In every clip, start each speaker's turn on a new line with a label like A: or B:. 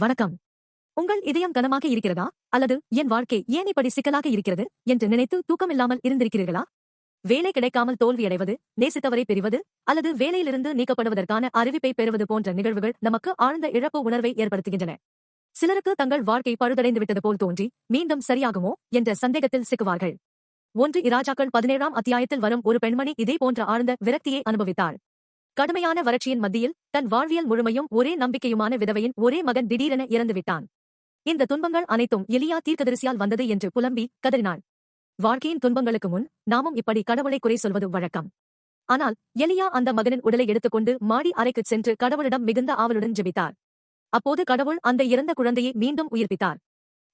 A: வணக்கம். உங்கள் இதயம் கனமாக இருக்கிறதா? அல்லது என் வாழ்க்கை ஏன் இப்படி சிக்கலாக இருக்கிறது? என்று நினைத்து தூக்கமில்லாமல் இருந்திருக்கிறீர்களா? வேலை கிடைக்காமல் தோல்வியடைவது நேசித்தவரை பெறுவது அல்லது வேலையிலிருந்து நீக்கப்படுவதற்கான அறிவிப்பை பெறுவது போன்ற நிகழ்வுகள் நமக்கு ஆழ்ந்த இழப்பு உணர்வை ஏற்படுத்துகின்றன. சிலருக்கு தங்கள் வாழ்க்கை பழுதடைந்து விட்டது போல் தோன்றி மீண்டும் சரியாகுமோ என்ற சந்தேகத்தில் சிக்குவார்கள். ஒன்று இராஜாக்கள் பதினேழாம் அத்தியாயத்தில் வரும் ஒரு பெண்மணி இதே போன்ற ஆழ்ந்த விரக்தியை அனுபவித்தாள். கடுமையான வறட்சியின் மத்தியில் தன் வாழ்வியல் முழுமையும் ஒரே நம்பிக்கையுமான விதவையின் ஒரே மகன் திடீரென இறந்துவிட்டான். இந்த துன்பங்கள் அனைத்தும் எலியா தீர்க்கதரிசியால் வந்தது என்று புலம்பி கதறினாள். வாழ்க்கையின் துன்பங்களுக்கு முன் நாமும் இப்படி கடவுளை குறை சொல்வது வழக்கம். ஆனால் எலியா அந்த மகனின் உடலை எடுத்துக்கொண்டு மாடி அறைக்குச் சென்று கடவுளிடம் மிகுந்த ஆவலுடன் ஜெபித்தார். அப்போது கடவுள் அந்த இறந்த குழந்தையை மீண்டும் உயிர்ப்பித்தார்.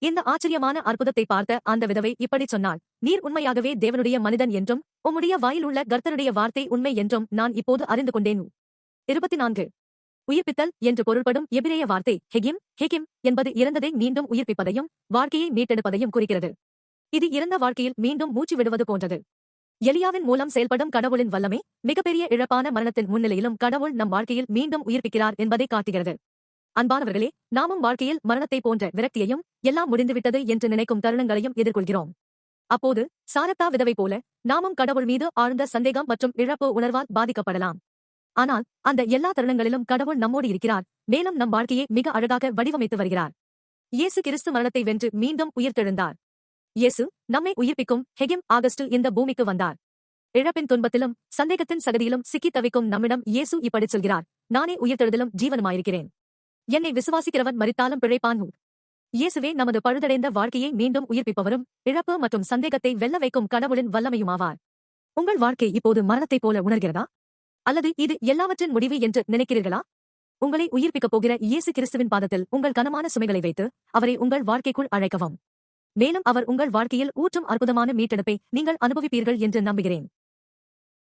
A: இந்த ஆச்சரியமான அற்புதத்தை பார்த்த அந்த விதவை இப்படி சொன்னாள் நீர் உண்மையாகவே தேவனுடைய மனிதன் என்றும் உம்முடைய வாயில் உள்ள கர்த்தருடைய வார்த்தை உண்மை என்றும் நான் இப்போது அறிந்து கொண்டேன். இருபத்தி நான்கு உயிர்ப்பித்தல் என்று பொருள்படும் எபிரேய வார்த்தை ஹெகிம் ஹெகிம் என்பது இறந்ததை மீண்டும் உயிர்ப்பிப்பதையும் வாழ்க்கையை மீட்டெடுப்பதையும் குறிக்கிறது. இது இறந்த வாழ்க்கையில் மீண்டும் மூச்சு விடுவது போன்றது. எலியாவின் மூலம் செயல்படும் கடவுளின் வல்லமை மிகப்பெரிய இழப்பான மரணத்தின் முன்னிலையிலும் கடவுள் நம் வாழ்க்கையில் மீண்டும் உயிர்ப்பிக்கிறார் என்பதை காட்டுகிறது. அன்பானவர்களே நாமும் வாழ்க்கையில் மரணத்தை போன்ற விரக்தியையும் எல்லாம் முடிந்துவிட்டது என்று நினைக்கும் தருணங்களையும் எதிர்கொள்கிறோம். அப்போது சாரத்தா விதவை போல நாமும் கடவுள் மீது ஆழ்ந்த சந்தேகம் மற்றும் இழப்பு உணர்வால் பாதிக்கப்படலாம். ஆனால் அந்த எல்லா தருணங்களிலும் கடவுள் நம்மோடு இருக்கிறார். மேலும் நம் வாழ்க்கையை மிக அழகாக வடிவமைத்து வருகிறார். இயேசு கிறிஸ்து மரணத்தை வென்று மீண்டும் உயிர்த்தெழுந்தார். இயேசு நம்மை உயிர்ப்பிக்கும் ஹெகிம் ஆகஸ்டு இந்த பூமிக்கு வந்தார். இழப்பின் துன்பத்திலும் சந்தேகத்தின் சகதியிலும் சிக்கித் தவிக்கும் நம்மிடம் இயேசு இப்படி சொல்கிறார். நானே உயிர்த்தெழுதலும் ஜீவனுமாயிருக்கிறேன். என்னை விசுவாசிக்கிறவன் மறித்தாலும் பிழைப்பான் இயேசுவே நமது பழுதடைந்த வாழ்க்கையை மீண்டும் உயிர்ப்பிப்பவரும் இழப்பு மற்றும் சந்தேகத்தை வெல்ல வைக்கும் கடவுளின் வல்லமையுமாவார். உங்கள் வாழ்க்கை இப்போது மரணத்தைப் போல உணர்கிறதா? அல்லது இது எல்லாவற்றின் முடிவு என்று நினைக்கிறீர்களா? உங்களை உயிர்ப்பிக்கப் போகிற இயேசு கிறிஸ்துவின் பாதத்தில் உங்கள் கனமான சுமைகளை வைத்து அவரை உங்கள் வாழ்க்கைக்குள் அழைக்கவும். மேலும் அவர் உங்கள் வாழ்க்கையில் ஊற்றும் அற்புதமான மீட்டெடுப்பை நீங்கள் அனுபவிப்பீர்கள் என்று நம்புகிறேன்.